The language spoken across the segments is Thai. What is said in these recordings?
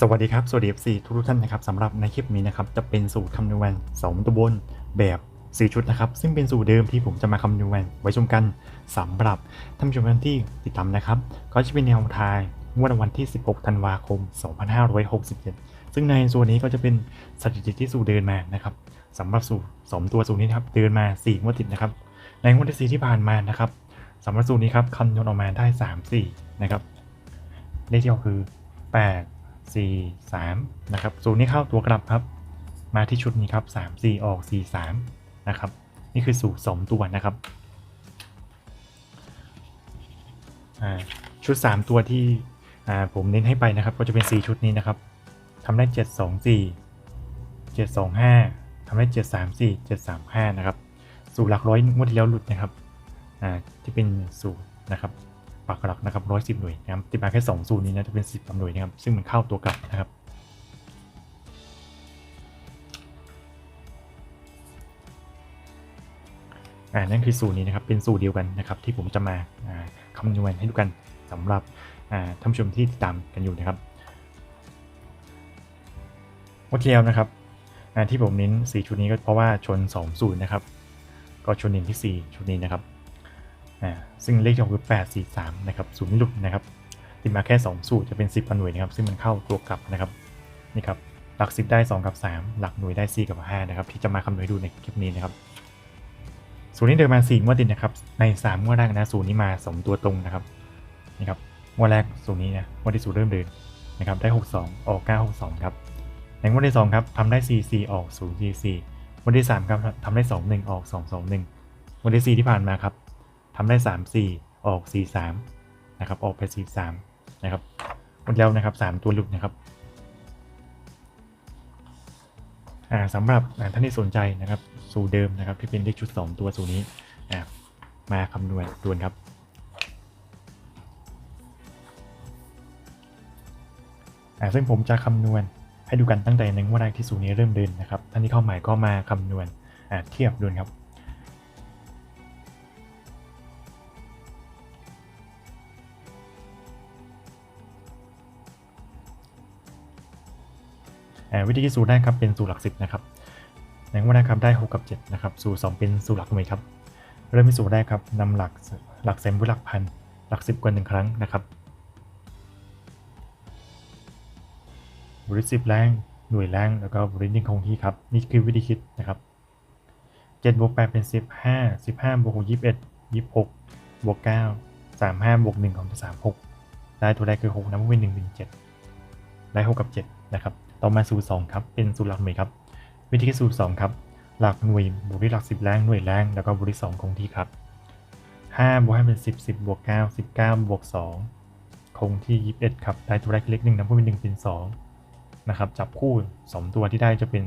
สวัสดีครับ สวัสดี FC ทุกท่านนะครับสำหรับในคลิปนี้นะครับจะเป็นสูตรคำนวณ2ตัวบนแบบ4ชุดนะครับ ซึ่งเป็นสูตรเดิมที่ผมจะมาคำนวณไว้ชมกันสำหรับท่านผู้ชมท่านที่ติดตามนะครับ ก็จะเป็นแนวทางงวดวันที่ 16 ธันวาคม 2567 ซึ่งในส่วนนี้ก็จะเป็นสถิติที่สูตรเดินมานะครับสำหรับสูตรสองตัวสูตรนี้นะครับเดินมา4งวดติดนะครับ ในงวดที่4ที่ผ่านมานะครับสำหรับสูตรนี้ครับคำนวณออกมาได้ 3 4 นะครับเลขที่ออกคือ 8 4 3นะครับสูตรนี้เข้าตัวกลับครับ มาที่ชุดนี้ครับ 3 4 ออก 4 3นะครับ นี่คือสูตร2ตัวนะครับชุด 3 ตัวที่ผมเน้นให้ไปนะครับ ก็จะเป็น 4 ชุดนี้นะครับทำได้ 7 2 4 7 2 5ทำได้ 7 3 4 7 3 5 นะครับ สูตรหลักร้อยงวดที่แล้วหลุดนะครับ อ่าที่เป็นสูตรนะครับ ปักหลักนะครับร้อยสิบหน่วยนะครับติดมาแค่2สูตรนี้นะจะเป็น10หน่วยนะครับซึ่งมันเข้าตัวกลับนะครับอ่านั่นคือสูตรนี้นะครับเป็นสูตรเดียวกันนะครับที่ผมจะมาคำนวณให้ดูกันสำหรับท่านผู้ชมที่ติดตามกันอยู่นะครับวันที่แล้วนะครับที่ผมเน้น4ชุดนี้ก็เพราะว่าชน2สูตรนะครับ ก็ชนเน้นที่ 4 ชุดนี้นะครับ ซึ่งเลขที่ออกคือ8 4 3นะครับสูตรไม่หลุดนะครับติดมาแค่ 2 สูตรจะเป็น 10พันหน่วยนะครับซึ่งมันเข้าตัวกลับนะครับนี่ครับหลัก 10 ได้ 2 กับ 3 หลักหน่วยได้ 4 กับ 5 นะครับ ที่จะมาคำนวณให้ดูในคลิปนี้นะครับศูนย์นี้เดินมา4งวดติดนะครับใน3งวดแรกนะศูนย์นี้มา 2 ตัวตรงนะครับนี่ครับงวดแรกศูนย์นี้นะงวดที่ศูนย์เริ่มเดินนะครับได้ 62 ออก 962ครับในงวดที่2ครับทำได้ 44 ออก044งวดที่3ครับทำได้ 21 ออก 221งวดที่ 4 ที่ผ่านมาครับ ทำได้ 34 ออก 43 นะครับ ออกไป 43 นะครับหมดแล้วนะครับ 3 ตัวหลุดนะครับอ่าสำหรับท่านที่สนใจนะครับ สูตรเดิมนะครับ ที่เป็นเลขชุด 2 ตัวสูตรนี้อ่ามาคำนวณด่วนครับอ่าซึ่งผมจะคำนวณให้ดูกันตั้งแต่ในงวดแรกที่สูตรนี้เริ่มเดินนะครับท่านที่เข้าใหม่ก็มาคำนวณอ่าเทียบด่วนครับ วิธีคิดสูตรได้ครับเป็นสูตรหลักสิบนะครับในงวดแรกครับได้ 6 กับ 7 นะครับ สูตร2เป็นสูตรหลักหน่วยครับ เริ่มที่สูตรแรกครับนำหลักหลักแสนบวกหลักพันหลักสิบกว่าหนึ่งครั้งนะครับบริสิบแรงหน่วยแรงแล้วก็บรินิ่งคงที่ครับ นี่คือวิธีคิดนะครับ7บวก8เป็น 15 15บวก6 21 26บวก9 35บวก1ของจะ36ได้ตัวแรกคือ 6นะมันเป็น1 1 7ได้ 6 กับ 7 นะครับ ต่อมาสูตร2ครับเป็นสูตรหลักหน่วยครับ วิธีคิดสูตร2ครับหลักหน่วยบวกด้วยหลัก 10แรงหน่วยแรงแล้วก็บวกด้วย2คงที่ครับ5บวกให้เป็น 10 10บวก9 19บวก2คงที่ 21 ครับได้ตัวแรกเล็กหนึ่งนะเพราะเป็น1เป็น2นะครับจับคู่ 2 ตัวที่ได้จะเป็น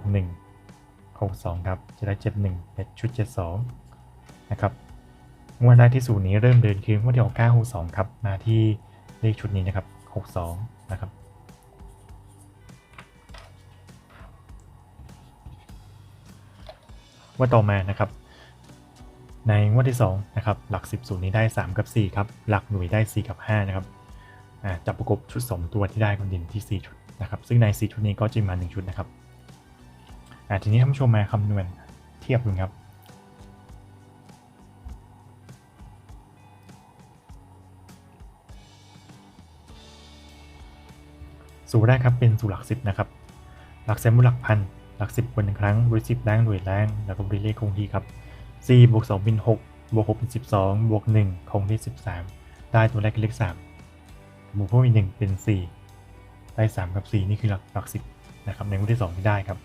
61 62ครับจะได้ 71เป็นชุด 72นะครับงวดแรกที่สูตรนี้เริ่มเดินคืองวดที่ออก962ครับมาที่เลขชุดนี้นะครับ 62นะครับ ว่าต่อมานะครับ ในงวดที่2นะครับหลัก 10สูตรนี้ได้ 3 กับ 4 ครับ หลักหน่วยได้ 4 กับ 5 นะครับจับประกบชุด 2 ตัวที่ได้คนเด่นที่ 4 ชุดนะครับ ซึ่งใน 4 ชุดนี้ก็จะมา 1 ชุดนะครับทีนี้ท่านผู้ชมมาคำนวณเทียบดูครับสูตรแรกครับเป็นสูตรหลัก 10 นะครับ หลักแสนบวกหลักพัน หลัก 10 คนหนึ่งครั้งบริสิบแรงหน่วยแรงแล้วก็บริเลขคงที่ครับ4บวก2เป็น6บวก6เป็น12บวก1คงที่ 13 ได้ตัวแรกคือเลข3บวกเพิ่มอีก1เป็น 4 ได้ 3 กับ 4 นี่คือหลักหลัก 10นะครับในงวดที่2ที่ได้ครับ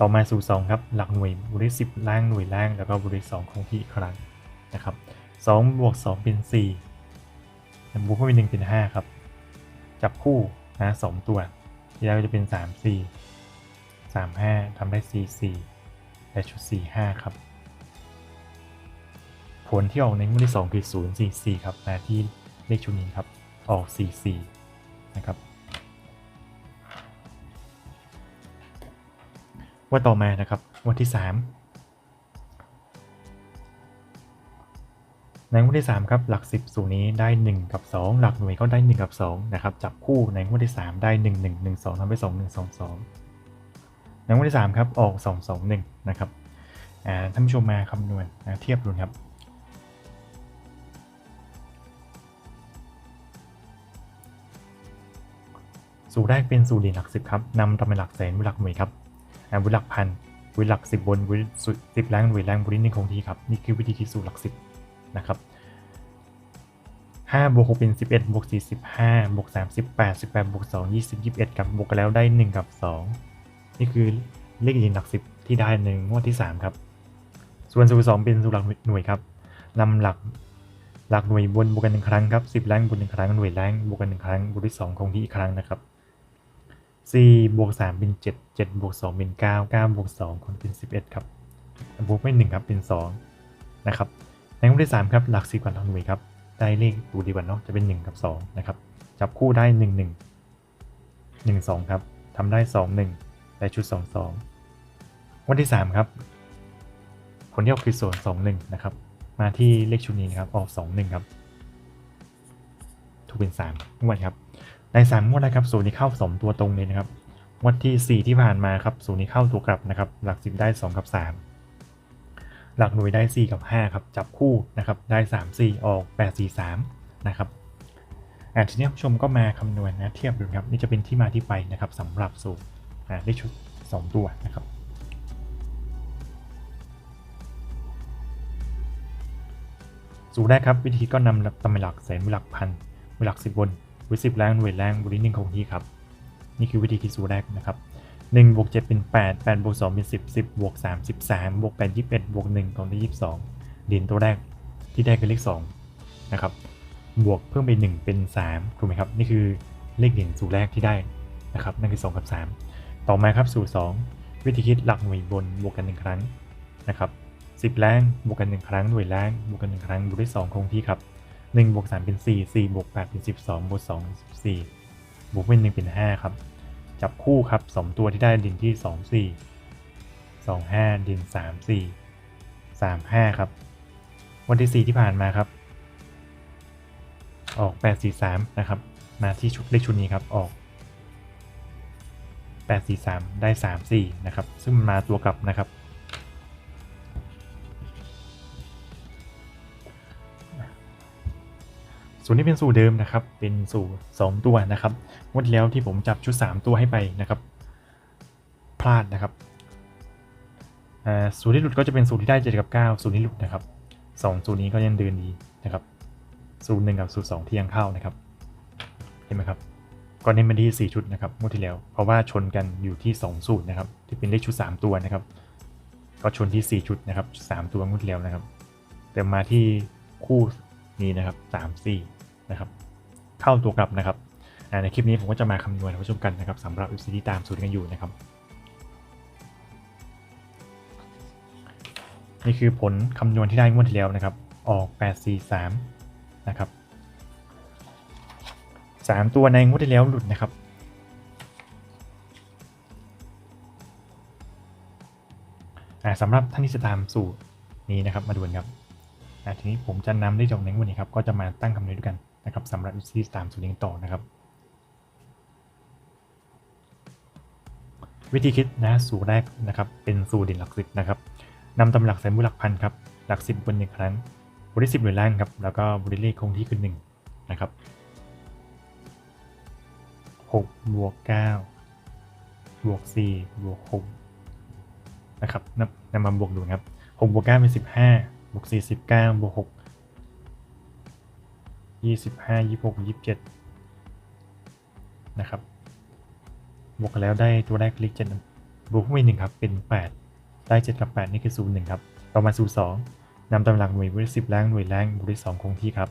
ต่อมาสูตร2ครับ หลักหน่วยบริสิบแรงหน่วยแรงแล้วก็บริ2คงที่อีกครั้งนะครับ2บวก2เป็น4บวกเพิ่มอีก1เป็น5ครับจับคู่นะสองตัวที่ได้ก็จะเป็น 3 4 3 5ทำได้ 4 4 และชุด 4 5 ครับ ผลที่ออกในงวดที่2คือ0 4 4 ครับมาที่เลขชุดนี้ครับ ออก 4 4 นะครับ ว่าต่อมานะครับวันที่ 3 ในในงวดที่ 3 ครับ หลัก 10 สูตรนี้ได้ 1 กับ 2 หลักหน่วยก็ได้ 1 กับ 2 นะครับ จับคู่ในงวดที่ 3 ได้ 1 1 1 2ทำไป2 1 2 2 ในงวดที่3ครับออก 2 2 1 นะครับท่านผู้ชมมาคำนวณนะเทียบดูนครับ สูตรแรกเป็นสูตรด่นหลักสิบครับนำตำเป็นหลักแสนวิหลักหน่วยครับวิหลักพันวิหลักสิบบนวิสิบแรงหน่วยแรงบริหนึ่งคงที่ครับนี่คือวิธีคิดสูตรหลักสิบนะครับห้าบวกหกเป็นสิบเอ็ดบวกสี่สิบห้าบวกสามสิบแปดสิบแปดบวกสองยี่สิบยี่สิบเอ็ดกับบวกกันแล้วได้หนึ่งกับสอง นี่คือเลขเด่นหลักสิบที่ได้ในงวดที่สามครับ ส่วนสูตรสองเป็นสูตรหลักหน่วยครับนำหลักหลักหน่วยบนบวกกันหนึ่งครั้งครับสิบแรงบวกหนึ่งครั้งหน่วยแรงบวกกันหนึ่งครั้งบวกที่สองคงที่อีกครั้งนะครับ4บวก3เป็น7 7บวก2เป็น9 9บวก2คนเป็น11ครับบวกไม่1ครับเป็น2นะครับในงวดที่3ครับหลัก4กว่าหลักหน่วยครับได้เลขดูดีกว่าเนาะจะเป็น1กับ2นะครับจับคู่ได้1 1 1 2ครับทำได้2 1ได้ ชุด 2 2งวันที่ 3 ครับ ผลที่ออกคือส่วน 2 1 นะครับ มาที่เลขชุดนี้นะครับ ออก 2 1 ครับ ถูกเป็น3งวดครับ ในสามงวดนะครับสูตรนี้เข้าสมตัวตรงเลยนะครับงวดที่ 4 ที่ผ่านมาครับสูตรนี้เข้าตัวกลับนะครับ หลักสิบได้ 2 กับ 3 หลักหน่วยได้ 4 กับ 5 ครับ จับคู่นะครับ ได้ 3 4 ออก 8 4 3 นะครับอ่าทีนี้ผู้ชมก็มาคำนวณนะเทียบดูครับ นี่จะเป็นที่มาที่ไปนะครับสำหรับสูตร ได้ชุด 2 ตัวนะครับสูตรแรกครับ วิธีก็นำตำแหน่งหลักแสนหลักพันหลักสิบบนวิสิบแรงหน่วยแรงบริหนึ่งคงที่ครับ นี่คือวิธีคิดสูตรแรกนะครับ1บวก7เป็น 8 8บวก2เป็น 10 10บวก3 13บวก8 21บวก1ตรงที่22เด่นตัวแรกที่ได้คือเลข2นะครับบวกเพิ่มไป1เป็น 3 ถูกไหมครับ นี่คือเลขเด่นสูตรแรกที่ได้นะครับนั่นคือ 2 กับ 3 ต่อมาครับสูตร2วิธีคิดหลักหน่วยบนบวกกัน 1 ครั้งนะครับ10แรงบวกกัน 1 ครั้งหน่วยแรงบวกกัน 1 ครั้งบวกด้วย2คงที่ครับ1บวก3เป็น 4 4บวก8เป็น 12บวก2เป็น14บวกเป็น1เป็น5ครับจับคู่ครับ 2 ตัวที่ได้ดินที่ 2 4 2 5 ดิน 3 4 3 5 ครับ วันที่ 4 ที่ผ่านมาครับ ออก 8 4 3 นะครับ มาที่ชุดเลขชุดนี้ครับออก 8 4 3 ได้ 3 4 นะครับ ซึ่งมันมาตัวกลับนะครับส่วนนี้เป็นสูตรเดิมนะครับ เป็นสูตร2ตัวนะครับงวดที่แล้วที่ผมจับชุด 3 ตัวให้ไปนะครับ พลาดนะครับสูตรที่หลุดก็จะเป็นสูตรที่ได้7กับ9สูตรนี้หลุดนะครับสองสูตรนี้ก็ยังเดินดีนะครับสูตรหนึ่งกับสูตร2ที่ยังเข้านะครับ เห็นไหมครับ ก็เน้นมาที่ 4 ชุดนะครับงวดที่แล้ว เพราะว่าชนกันอยู่ที่ 2 สูตรนะครับที่เป็นเลขชุด 3 ตัวนะครับ ก็ชนที่ 4 ชุดนะครับสามตัวงวดที่แล้วนะครับ แต่มาที่คู่นี้นะครับสามสี่นะครับ เข้าตัวกลับนะครับในคลิปนี้ผมก็จะมาคำนวณให้ผู้ชมกันนะครับสำหรับ FC ที่ตามสูตรกันอยู่นะครับ นี่คือผลคำนวณที่ได้งวดที่แล้วนะครับ ออก 8 4 3 นะครับ 3 ตัวในงวดที่แล้วหลุดนะครับอ่าสำหรับท่านที่จะตามสูตรนี้นะครับมาดูกันครับอ่าทีนี้ผมจะนำได้จากในงวันนี้ครับก็จะมาตั้งคำนวณด้วยกันนะครับสำหรับที่ตามสูตรนี้ต่อนะครับ วิธีคิดนะสูตรแรกนะครับ เป็นสูตรเด่นหลักสิบนะครับนำตำหลักใส่มูหลักพันครับหลักสิบบนหนึ่งครั้งบริสิบหน่วยล่างครับแล้วก็บริเลขคงที่คือหนึ่งนะครับ หกบวกเก้าบวกสี่บวกหกนะครับนำนำมาบวกดูนะครับหกบวกเก้าเป็นสิบห้าบวกสี่สิบเก้าบวกหกยี่สิบห้ายี่หกยี่สิบเจ็ดนะครับบวกแล้วได้ตัวแรกเลขเจ็ดบวกขึ้นไปหนึ่งครับเป็นแปดได้เจ็ดกับแปดนี่คือศูนย์หนึ่งครับ ต่อมาศูนย์สองนำตำลักหน่วยบริสิบแรงหน่วยแรงบริสองคงที่ครับ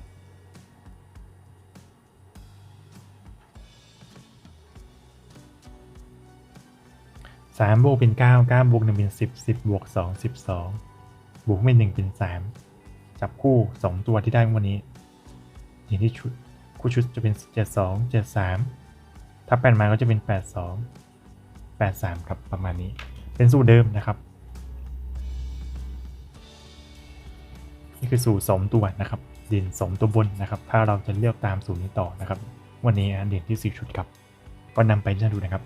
สามบวกเป็นเก้าเก้าบวกหนึ่งเป็นสิบสิบบวกสองสิบสองบวกเป็นหนึ่งเป็นสามจับคู่สองตัวที่ได้วันนี้อย่างที่ชุดคู่ชุดจะเป็นเจ็ดสองเจ็ดสามถ้าแปดมาก็จะเป็นแปดสองแปดสามครับประมาณนี้ เป็นสูตรเดิมนะครับ นี่คือสูตรสองตัวนะครับเด่นสองตัวบนนะครับ ถ้าเราจะเลือกตามสูตรนี้ต่อนะครับ วันนี้เด่นที่4ชุดครับ ก็นำไปเลือกดูนะครับ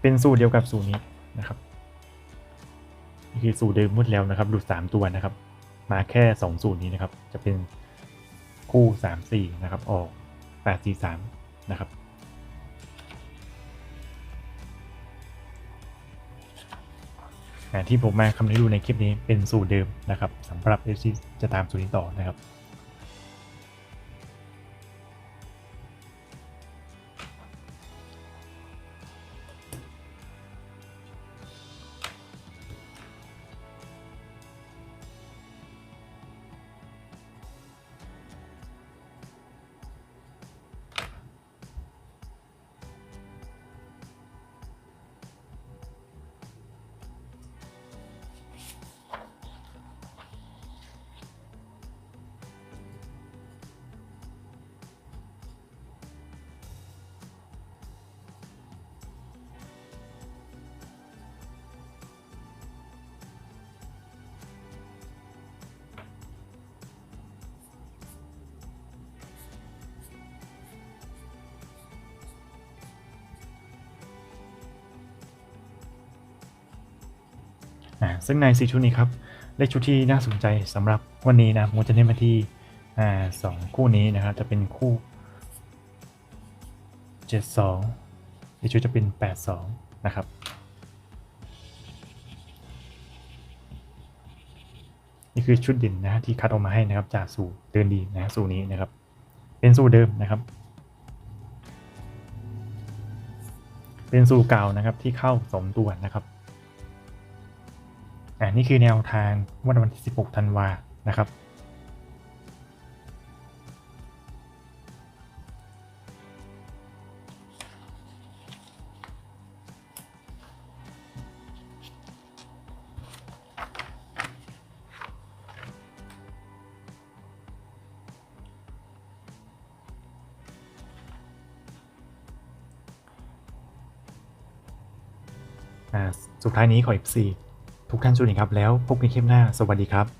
เป็นสูตรเดียวกับสูตรนี้นะครับนี่คือสูตรเดิมหมดแล้วนะครับ หลุด 3 ตัวนะครับ มาแค่ 2 สูตรนี้นะครับ จะเป็นคู่ 3 4 นะครับ ออก 8 4 3 นะครับ ที่ผมมาคำนวณให้ดูในคลิปนี้เป็นสูตรเดิมนะครับสำหรับ f อจะตามสูตรนี้ต่อนะครับ อ่าซึ่งในสีชุดนี้ครับ เลขชุดที่น่าสนใจสำหรับวันนี้นะผมจะเน้นมาที่สองคู่นี้นะครับ จะเป็นคู่ 72เลขชุดจะเป็น 82 นะครับนี่คือชุดเด่นนะที่คัดออกมาให้นะครับจากสูตรเดินดีนะสูตรนี้นะครับ เป็นสูตรเดิมนะครับ เป็นสูตรเก่านะครับที่เข้าสมตัวนะครับ อ่านี่คือแนวทางวันวันที่ 16 ธันวานะครับอ่าสุดท้ายนี้ขออีกสี่ ทุกท่านสวัสดีครับแล้วพบกันคลิปหน้าสวัสดีครับ